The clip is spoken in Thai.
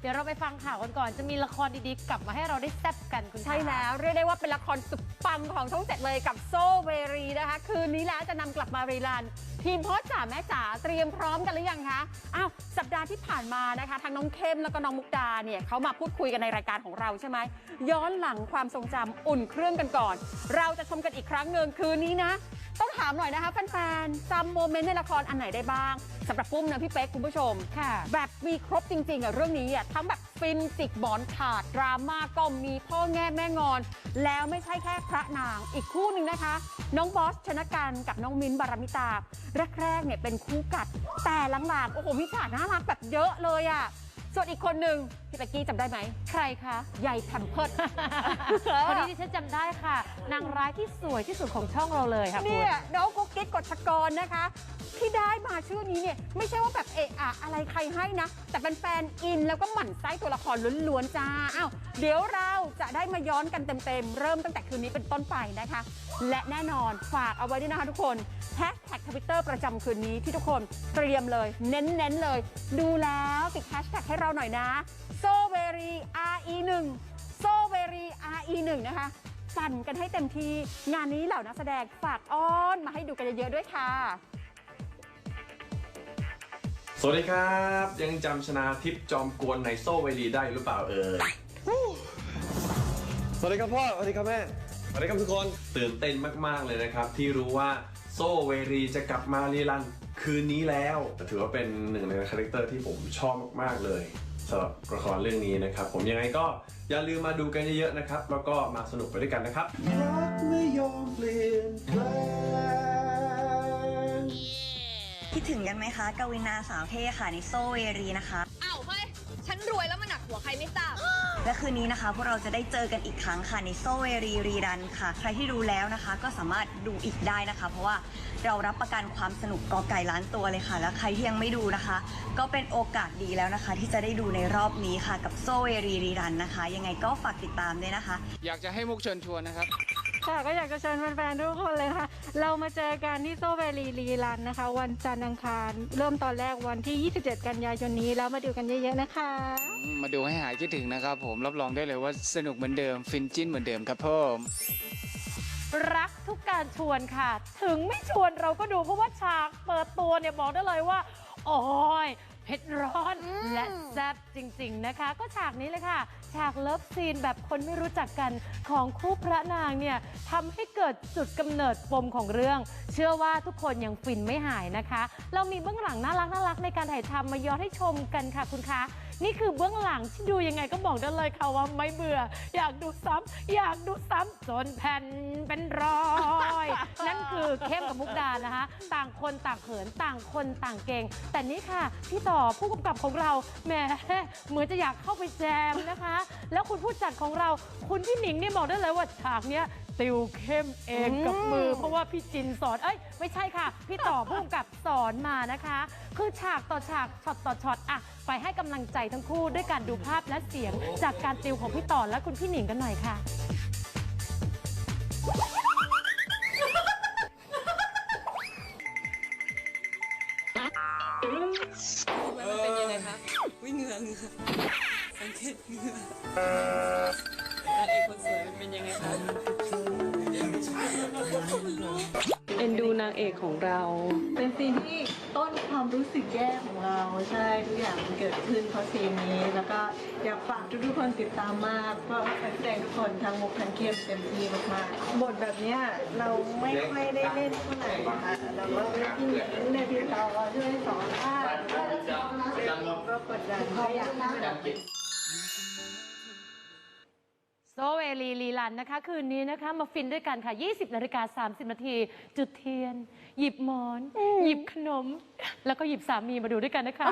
เดี๋ยวเราไปฟังข่าวกันก่อนจะมีละครดีๆ กลับมาให้เราได้แซ่บกันคุณใช่แล้วเรียกได้ว่าเป็นละครสุดปังของช่องเจ็ดเลยกับโซเวรีนะคะ คืนนี้แล้วจะนำกลับมารีลัน ทีมพ่อจ๋าแม่จ๋าเตรียมพร้อมกันหรือยังคะอ้าวสัปดาห์ที่ผ่านมานะคะทั้งน้องเข้มแล้วก็น้องมุกดาเนี่ยเขามาพูดคุยกันในรายการของเราใช่ไหมย้อนหลังความทรงจำอุ่นเครื่องกันก่อน เราจะชมกันอีกครั้งหนึ่งคืนนี้นะ ต้องถามหน่อยนะคะแฟนๆจำโมเมนต์ในละครอันไหนได้บ้างสำหรับปุ้มนะพี่เป๊กคุณผู้ชม ค่ะ แบบมีครบจริงๆอะเรื่องนี้อะทั้งแบบฟินจิกบอนขาด ดราม่าก็มีพ่อแง่แม่งอน แล้วไม่ใช่แค่พระนางอีกคู่หนึ่งนะคะ น้องบอสชนะกันกับน้องมิ้นท์บารมิตาแรกๆเนี่ยเป็นคู่กัด แต่หลังๆ โอ้โหมีฉากน่ารักแบบเยอะเลยอะส่วนอีกคนหนึ่งพี่เป๊กกี้จำได้ไหมใครคะ ใหญ่แพมเพิร์ด คนนี้ที่ฉันจำได้ค่ะ นางร้ายที่สวยที่สุดของช่องเราเลยค่ะคุณเนี่ยน้องกุ๊กกิ๊กกฎชกรนะคะ ที่ได้มาชื่อนี้เนี่ยไม่ใช่ว่าแบบเอะอะอะไรใครให้นะ แต่เป็นแฟนอินแล้วก็หมั่นไส้ตัวละครล้วนๆจ้าอ้าวเดี๋ยวเราจะได้มาย้อนกันเต็มๆ เริ่มตั้งแต่คืนนี้เป็นต้นไปนะคะ และแน่นอนฝากเอาไว้ด้วยนะคะทุกคนแฮชแท็กทวิตเตอร์ประจำคืนนี้ที่ทุกคนเตรียมเลย เน้นๆเลย ดูแล้วติดแฮชแท็กให้เราหน่อยนะ s o v e r y RE1 s o v e r y RE1 นะคะ สั่นกันให้เต็มที่ งานนี้เหล่านักแสดงฝากอ้อนมาให้ดูกันเยอะๆด้วยค่ะ สวัสดีครับ ยังจำชนาทิพย์จอมกวนในโซเวลีได้หรือเปล่าเอ่ยสวัสดีครับพ่อ สวัสดีครับแม่ สวัสดีครับทุกคน ตื่นเต้นมากๆเลยนะครับ ที่รู้ว่าโซเวรีจะกลับมารีรันคืนนี้แล้ว ถือว่าเป็นหนึ่งในคาแรคเตอร์ที่ผมชอบมากๆเลย สำหรับละครเรื่องนี้นะครับ ผมยังไงก็อย่าลืมมาดูกันเยอะๆนะครับ แล้วก็มาสนุกไปด้วยกันนะครับรักไม่ยอมเปลี่ยนแปลงคิดถึงกันไหมคะกวินาสาวเท่ค่ะในโซเวรีนะคะ อ้าวเฮ้ย ฉันรวยแล้วมันหนักหัวใครไม่ทราบ และคืนนี้นะคะ พวกเราจะได้เจอกันอีกครั้งค่ะในโซเวรีรีรันค่ะ ใครที่ดูแล้วนะคะ ก็สามารถดูอีกได้นะคะ เพราะว่าเรารับประกันความสนุกกอไก่ล้านตัวเลยค่ะ แล้วใครที่ยังไม่ดูนะคะ ก็เป็นโอกาสดีแล้วนะคะ ที่จะได้ดูในรอบนี้ค่ะกับโซเวรีรีรันนะคะ ยังไงก็ฝากติดตามด้วยนะคะ อยากจะให้มุกเชิญชวนนะครับ ค่ะก็อยากจะเชิญแฟนๆทุกคนเลยค่ะเรามาเจอกันที่โซเวลีรีรันนะคะ วันจันทร์อังคาร เริ่มตอนแรกวันที่ 27 กันยายนนี้แล้วมาดูกันเยอะๆนะคะ มาดูให้หายคิดถึงนะครับผมรับรองได้เลยว่าสนุกเหมือนเดิม ฟินจิ้นเหมือนเดิมครับผมรักทุกการชวนค่ะ ถึงไม่ชวนเราก็ดูเพราะว่าฉากเปิดตัวเนี่ยบอกได้เลยว่า โอ้ยเผ็ดร้อนและแซ่บจริง ๆนะคะ ก็ฉากนี้เลยค่ะ ฉากเลิฟซีนแบบคนไม่รู้จักกันของคู่พระนางเนี่ยทำให้เกิดจุดกำเนิดปมของเรื่อง เชื่อว่าทุกคนยังฟินไม่หายนะคะ เรามีเบื้องหลังน่ารักน่ารักในการถ่ายทำมาย้อนให้ชมกันค่ะคุณคะ นี่คือเบื้องหลังที่ดูยังไงก็บอกได้เลยค่ะว่าไม่เบื่อ อยากดูซ้ำอยากดูซ้ำจนแผ่นเป็นรอย นั่นคือเข้มกับมุกดานะคะ ต่างคนต่างเขินต่างคนต่างเก่ง แต่นี่ค่ะ พี่ต่อผู้กำกับของเราแหมเหมือนจะอยากเข้าไปแจมนะคะ แล้วคุณผู้จัดของเราคุณพี่หนิงนี่บอกได้เลยว่าฉากเนี้ยติวเข้มเองกับมือ เพราะว่าพี่จินสอน เอ้ย ไม่ใช่ค่ะ พี่ต่อผู้กำกับสอนมานะคะ คือฉากต่อฉากช็อตต่อช็อตอะ ไปให้กำลังใจทั้งคู่ด้วยการดูภาพและเสียง จากการติวของพี่ต่อและคุณพี่หนิงกันหน่อยค่ะเอ็นดูนางเอกของเราเป็นซีน ที่ต้นความรู้สึกแย่ของเราใช่ทุกอย่างมันเกิดขึ้นเพราะซีนนี้ แล้วก็อยากฝากทุกๆคนติดตามมากเพราะแสดงทุกคนทั้งมุกทั้งเข้มเต็มที่มากๆบทแบบเนี้ยเราไม่ค่อยได้เล่นเท่าไหร่ค่ะเราก็เล่นที่หนิงในที่ต่อช่วยสอนท่าก็กดดันก็อยากให้มัน โซเวลีลีลันนะคะ คืนนี้นะคะ มาฟินด้วยกันค่ะ 20นาฬิกา30 นาที จุดเทียน หยิบหมอน หยิบขนม แล้วก็หยิบสามีมาดูด้วยกันนะคะ